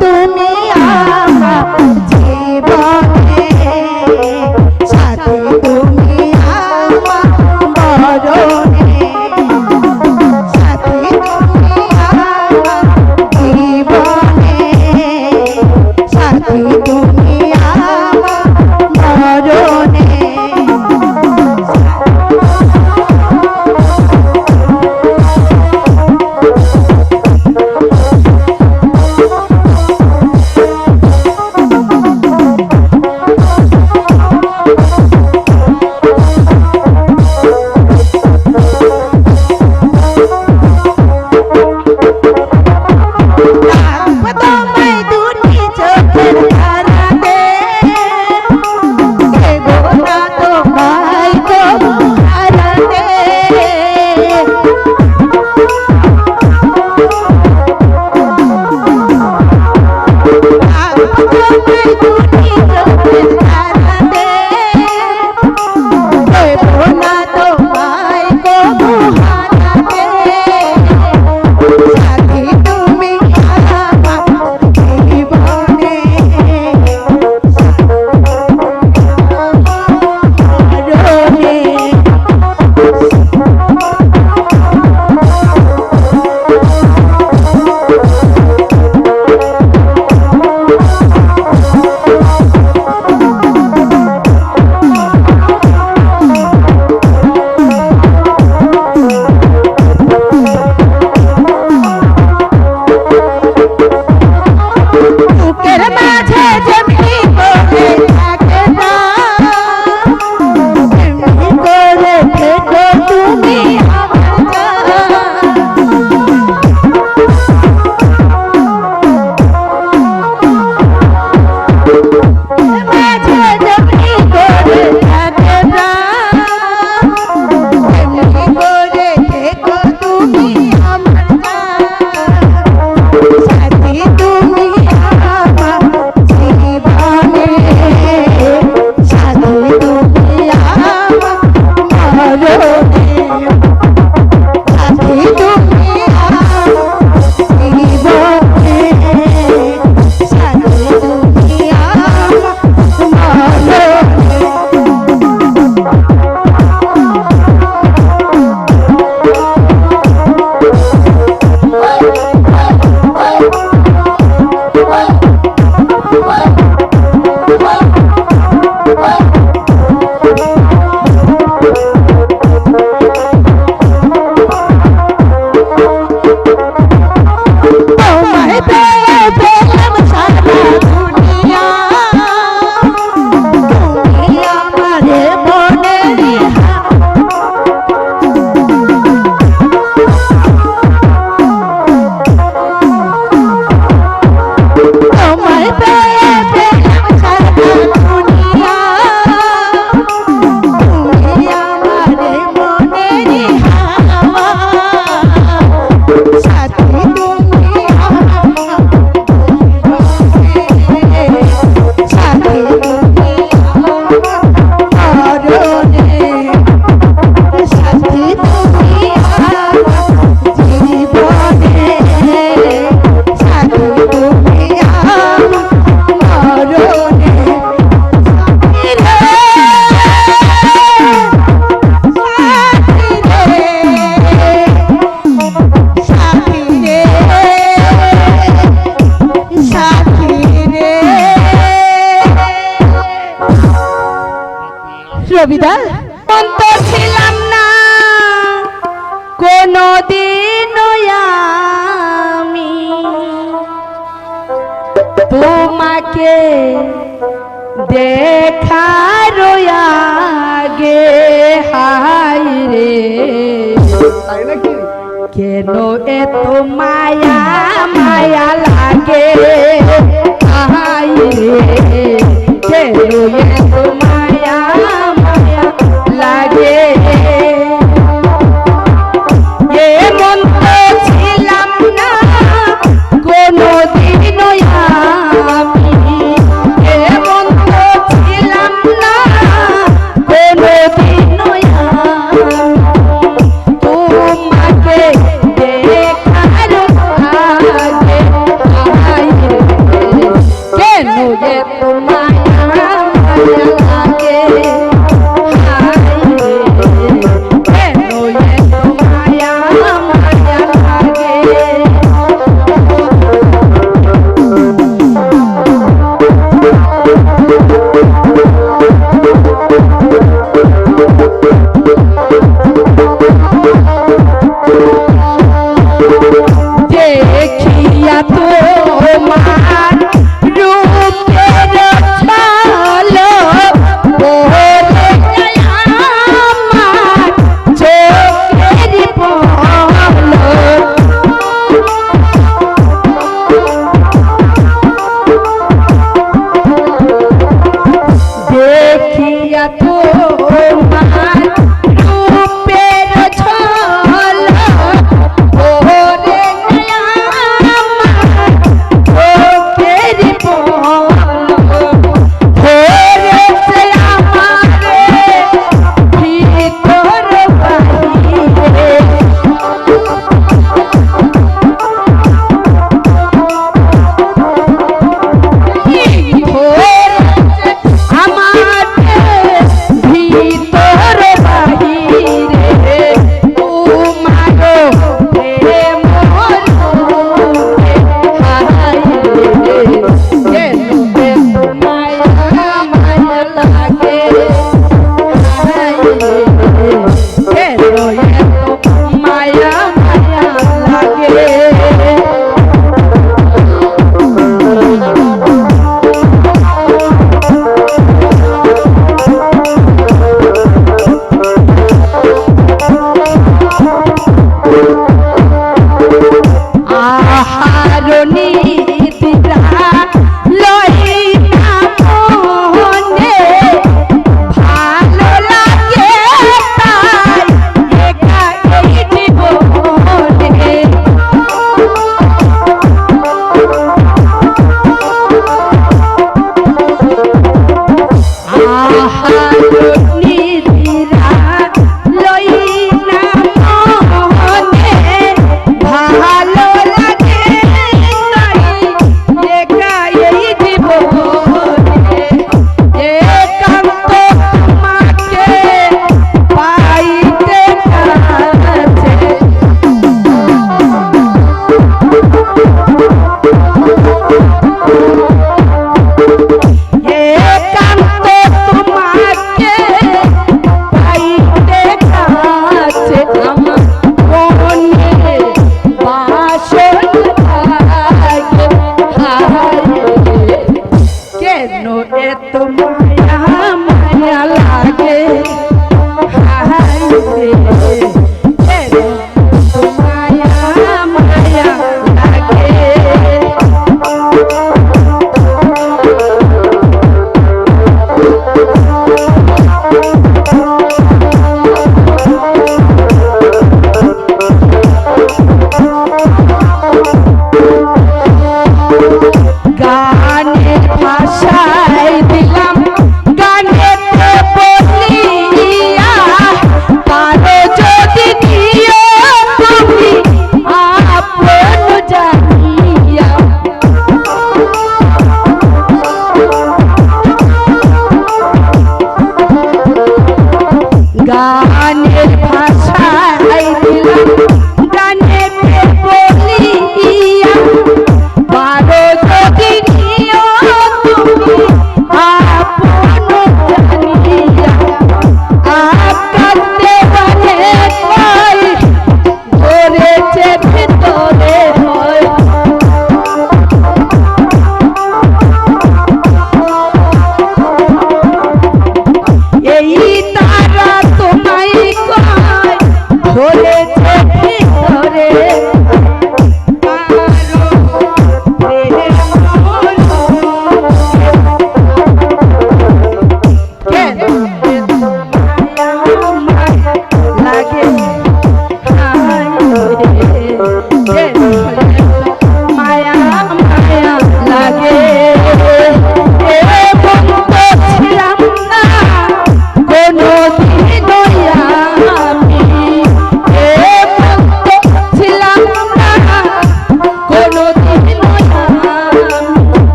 তুমি আমার জীবন you. কবিতা? অন্ত ছিলাম না। কোনদিন আমি তোমাকে দেখার আগে হাই রে। কেন এত মায়া মায়া লাগে? হাই রে। কেন এত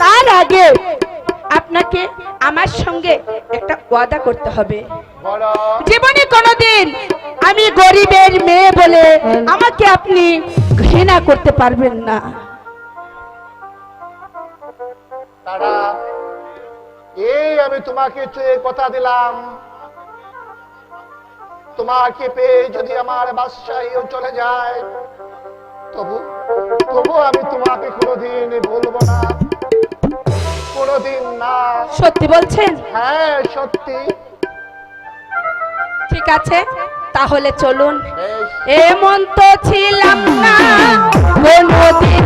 তার আগে আপনাকে আমার সঙ্গে একটা ওয়াদা করতে হবে। জীবনে কোনোদিন আমি গরিবের মেয়ে বলে আমাকে আপনি ঘৃণা করতে পারবেন না। তারা এই আমি তোমাকে কথা দিলাম। তোমাকে পেয়ে যদি আমার বাদশাহীও চলে যায় তবু তবু আমি তোমাকে কোনোদিন বলব না। কোনোদিন না। সত্যি বলছেন? হ্যাঁ সত্যি। ঠিক আছে তাহলে চলুন। এমন তো ছিলাম না কোনোদিন